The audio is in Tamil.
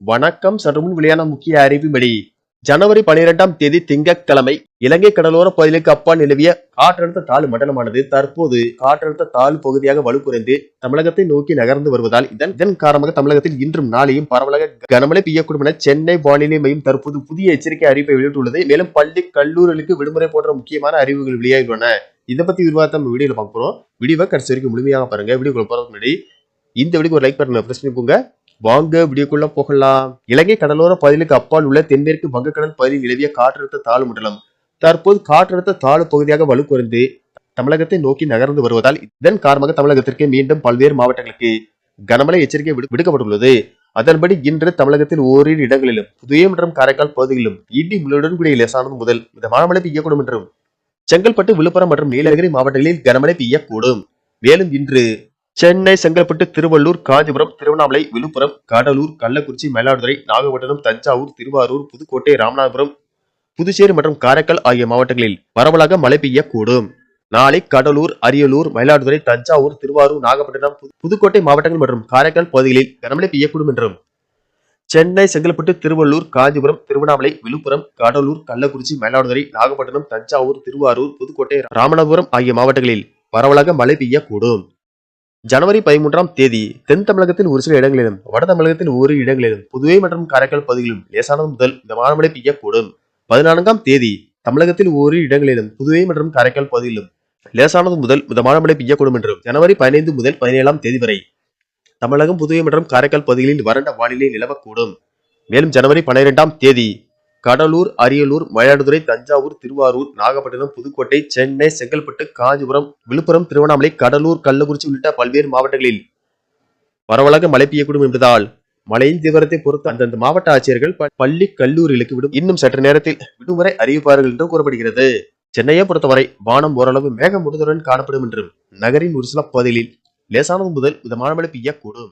வணக்கம் சற்றுமுன் வெளியான முக்கிய அறிவிப்படி ஜனவரி பனிரெண்டாம் தேதி திங்கட்கிழமை இலங்கை கடலோர பகுதிகளுக்கு அப்பா நிலவிய காற்றழுத்த தாழ்வு மண்டலமானது தற்போது காற்றழுத்த தாழ்வு பகுதியாக வலுக்குறைந்து தமிழகத்தை நோக்கி நகர்ந்து வருவதால் இதன் இதன் காரணமாக தமிழகத்தில் இன்றும் நாளையும் பரவலாக கனமழை பெய்யக்கூடும் என சென்னை வானிலை மையம் தற்போது புதிய எச்சரிக்கை அறிவிப்பை வெளியிட்டுள்ளது. மேலும் பள்ளி கல்லூரிகளுக்கு விடுமுறை போன்ற முக்கியமான அறிவுகள் வெளியாகியுள்ளன. இதை பத்தி விவாதத்தை நம்ம வீடியோல பார்க்க போறோம். வீடியோவை கடைசி வரைக்கும் முழுமையாக பாருங்க. வீடியோ போறதுக்கு முன்னாடி இந்த வீடியோக்கு ஒரு லைக் பட்டனை பிரஸ் பண்ணிக்கோங்க வாங்க வீடியோக்குள்ள போகலாம். இலங்கை கடலோர பகுதிகளுக்கு அப்பால் உள்ள தென்மேற்கு வங்கக்கடல் பகுதியில் நிலவிய காற்றழுத்த தாழ்வு மண்டலம். தற்போது காற்றழுத்த தாழ்வு பகுதியாக வலுக்குறைந்து தமிழகத்தை நோக்கி நகர்ந்து வருவதால் இதன் காரணமாக தமிழகத்திற்கு மீண்டும் பல்வேறு மாவட்டங்களுக்கு கனமழை எச்சரிக்கை விடு- விடுக்கப்பட்டுள்ளது. அதன்படி இன்று தமிழகத்தில் ஓரிரு இடங்களிலும் புதிய மற்றும் காரைக்கால் பகுதிகளிலும் இடி முழுடன் கூடிய லேசானது முதல் மிதமான மழை பெய்யக்கூடும் என்றும் செங்கல்பட்டு விழுப்புரம் மற்றும் நீலகிரி மாவட்டங்களில் கனமழை பெய்யக்கூடும். மேலும் இன்று சென்னை செங்கல்பட்டு திருவள்ளூர் காஞ்சிபுரம் திருவண்ணாமலை விழுப்புரம் கடலூர் கள்ளக்குறிச்சி மயிலாடுதுறை நாகப்பட்டினம் தஞ்சாவூர் திருவாரூர் புதுக்கோட்டை ராமநாதபுரம் புதுச்சேரி மற்றும் காரைக்கால் ஆகிய மாவட்டங்களில் பரவலாக மழை பெய்யக்கூடும். நாளை கடலூர் அரியலூர் மயிலாடுதுறை தஞ்சாவூர் திருவாரூர் நாகப்பட்டினம் புதுக்கோட்டை மாவட்டங்கள் மற்றும் காரைக்கால் பகுதிகளில் கனமழை பெய்யக்கூடும் என்றும். சென்னை செங்கல்பட்டு திருவள்ளூர் காஞ்சிபுரம் திருவண்ணாமலை விழுப்புரம் கடலூர் கள்ளக்குறிச்சி மயிலாடுதுறை நாகப்பட்டினம் தஞ்சாவூர் திருவாரூர் புதுக்கோட்டை ராமநாதபுரம் ஆகிய மாவட்டங்களில் பரவலாக மழை பெய்யக்கூடும். ஜனவரி பதிமூன்றாம் தேதி தென் தமிழகத்தின் ஒரு சில இடங்களிலும் வட தமிழகத்தின் ஒரு இடங்களிலும் புதுவை மற்றும் காரைக்கால் பகுதிகளிலும் லேசானது முதல் இந்த வானமழை பெய்யக்கூடும். பதினான்காம் தேதி தமிழகத்தில் ஒரு இடங்களிலும் புதுவை மற்றும் காரைக்கால் பகுதியிலும் லேசானது முதல் மிதமான மழை பெய்யக்கூடும் என்றும் ஜனவரி பதினைந்து முதல் பதினேழாம் தேதி வரை தமிழகம் புதுவை மற்றும் காரைக்கால் பகுதிகளில் வறண்ட வானிலை நிலவக்கூடும். மேலும் ஜனவரி பன்னிரெண்டாம் தேதி கடலூர் அரியலூர் மயிலாடுதுறை தஞ்சாவூர் திருவாரூர் நாகப்பட்டினம் புதுக்கோட்டை சென்னை செங்கல்பட்டு காஞ்சிபுரம் விழுப்புரம் திருவண்ணாமலை கடலூர் கள்ளக்குறிச்சி உள்ளிட்ட பல்வேறு மாவட்டங்களில் பரவலாக மழை பெய்யக்கூடும் என்பதால் மழையின் தீவிரத்தை பொறுத்து அந்தந்த மாவட்ட ஆட்சியர்கள் ப- பள்ளி கல்லூரிகளுக்கு விடும். இன்னும் சற்று நேரத்தில் விடுமுறை அறிவிப்பார்கள் என்றும் கூறப்படுகிறது. சென்னையை பொறுத்தவரை வானம் ஓரளவு மேகமூட்டத்துடன் காணப்படும் என்றும் நகரின் ஒரு சில பகுதிகளில் லேசானது முதல் மிதமான மழை பெய்யக்கூடும்.